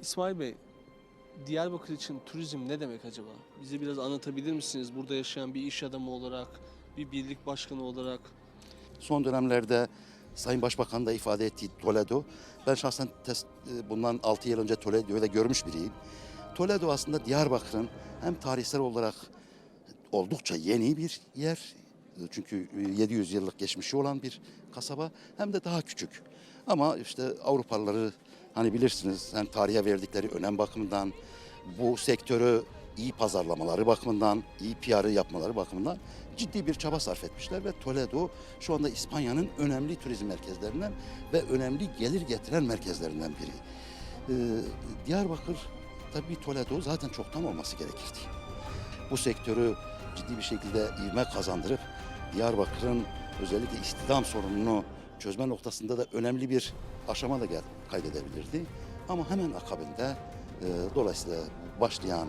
İsmail Bey, Diyarbakır için turizm ne demek acaba? Bize biraz anlatabilir misiniz? Burada yaşayan bir iş adamı olarak, bir birlik başkanı olarak. Son dönemlerde Sayın Başbakan da ifade ettiği Toledo. Ben şahsen tes- e, bundan 6 yıl önce Toledo'yu da görmüş biriyim. Toledo aslında Diyarbakır'ın hem tarihsel olarak oldukça yeni bir yer. Çünkü 700 yıllık geçmişi olan bir kasaba hem de daha küçük. Ama işte Avrupalıları hani bilirsiniz hem tarihe verdikleri önem bakımından bu sektörü iyi pazarlamaları bakımından, iyi PR'ı yapmaları bakımından ciddi bir çaba sarf etmişler ve Toledo şu anda İspanya'nın önemli turizm merkezlerinden ve önemli gelir getiren merkezlerinden biri. Ee, Diyarbakır tabii Toledo zaten çoktan olması gerekirdi. Bu sektörü ciddi bir şekilde ivme kazandırıp Diyarbakır'ın özellikle istihdam sorununu çözme noktasında da önemli bir aşama da kaydedebilirdi. Ama hemen akabinde e, dolayısıyla başlayan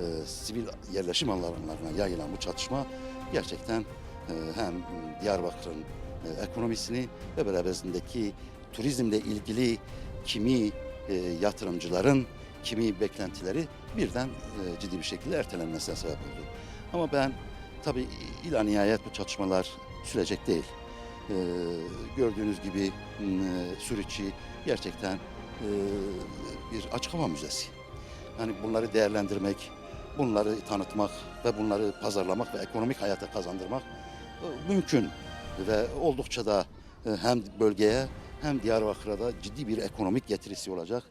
e, sivil yerleşim alanlarına yayılan bu çatışma gerçekten e, hem Diyarbakır'ın e, ekonomisini ve beraberindeki turizmle ilgili kimi e, yatırımcıların kimi beklentileri birden e, ciddi bir şekilde ertelenmesine sebep oldu. Ama ben tabii ila nihayet bu çatışmalar sürecek değil. E, gördüğünüz gibi m, e, Suriçi gerçekten e, bir açık hava müzesi. Yani bunları değerlendirmek, bunları tanıtmak ve bunları pazarlamak ve ekonomik hayata kazandırmak e, mümkün ve oldukça da e, hem bölgeye hem Diyarbakır'a da ciddi bir ekonomik getirisi olacak.